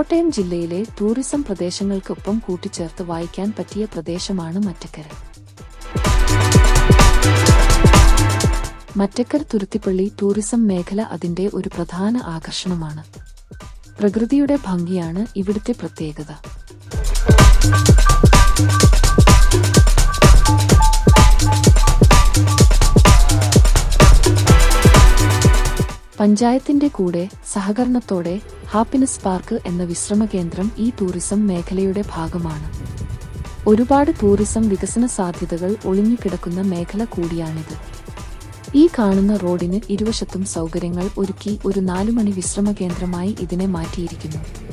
കോട്ടയം ജില്ലയിലെ ടൂറിസം പ്രദേശങ്ങൾക്കൊപ്പം കൂട്ടിച്ചേർത്ത് വായിക്കാൻ പറ്റിയ പ്രദേശമാണ് മറ്റക്കര. മറ്റക്കർ തുരുത്തിപ്പള്ളി ടൂറിസം മേഖല അതിന്റെ ഒരു പ്രധാന ആകർഷണമാണ്. പ്രകൃതിയുടെ ഭംഗിയാണ് ഇവിടുത്തെ പ്രത്യേകത. പഞ്ചായത്തിന്റെ കൂടെ സഹകരണത്തോടെ ഹാപ്പിനെസ് പാർക്ക് എന്ന വിശ്രമ കേന്ദ്രം ഈ ടൂറിസം മേഖലയുടെ ഭാഗമാണ്. ഒരുപാട് ടൂറിസം വികസന സാധ്യതകൾ ഒളിഞ്ഞുകിടക്കുന്ന മേഖല കൂടിയാണിത്. ഈ കാണുന്ന റോഡിന് ഇരുവശത്തും സൗകര്യങ്ങൾ ഒരുക്കി ഒരു നാലുമണി വിശ്രമ കേന്ദ്രമായി ഇതിനെ മാറ്റിയിരിക്കുന്നു.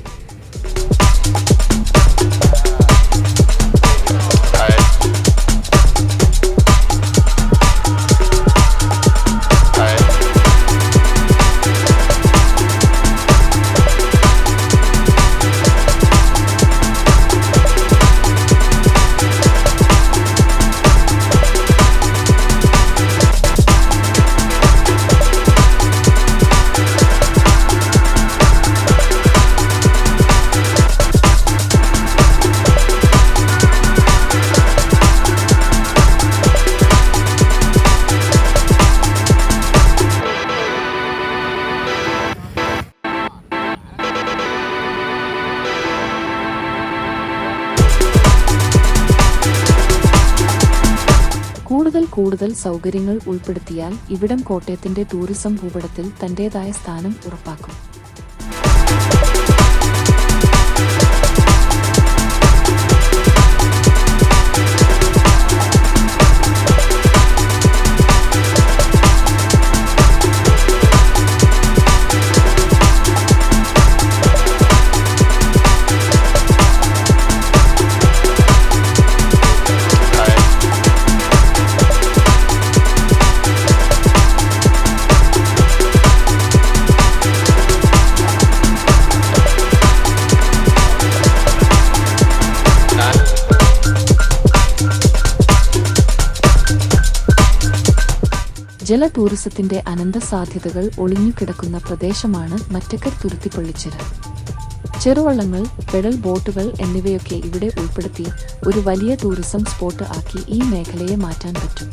കൂടുതൽ കൂടുതൽ സൗകര്യങ്ങൾ ഉൾപ്പെടുത്തിയാൽ ഇവിടം കോട്ടയത്തിന്റെ ടൂറിസം ഭൂപടത്തിൽ തന്റേതായ സ്ഥാനം ഉറപ്പാക്കും. ജല ടൂറിസത്തിന്റെ അനന്ത സാധ്യതകൾ ഒളിഞ്ഞുകിടക്കുന്ന പ്രദേശമാണ് മറ്റക്കർ തുരുത്തിപ്പള്ളിച്ചിറ. ചെറുവള്ളങ്ങൾ പെഡൽ ബോട്ടുകൾ എന്നിവയൊക്കെ ഇവിടെ ഉൾപ്പെടുത്തി ഒരു വലിയ ടൂറിസം സ്പോട്ട് ആക്കി ഈ മേഖലയെ മാറ്റാൻ പറ്റും.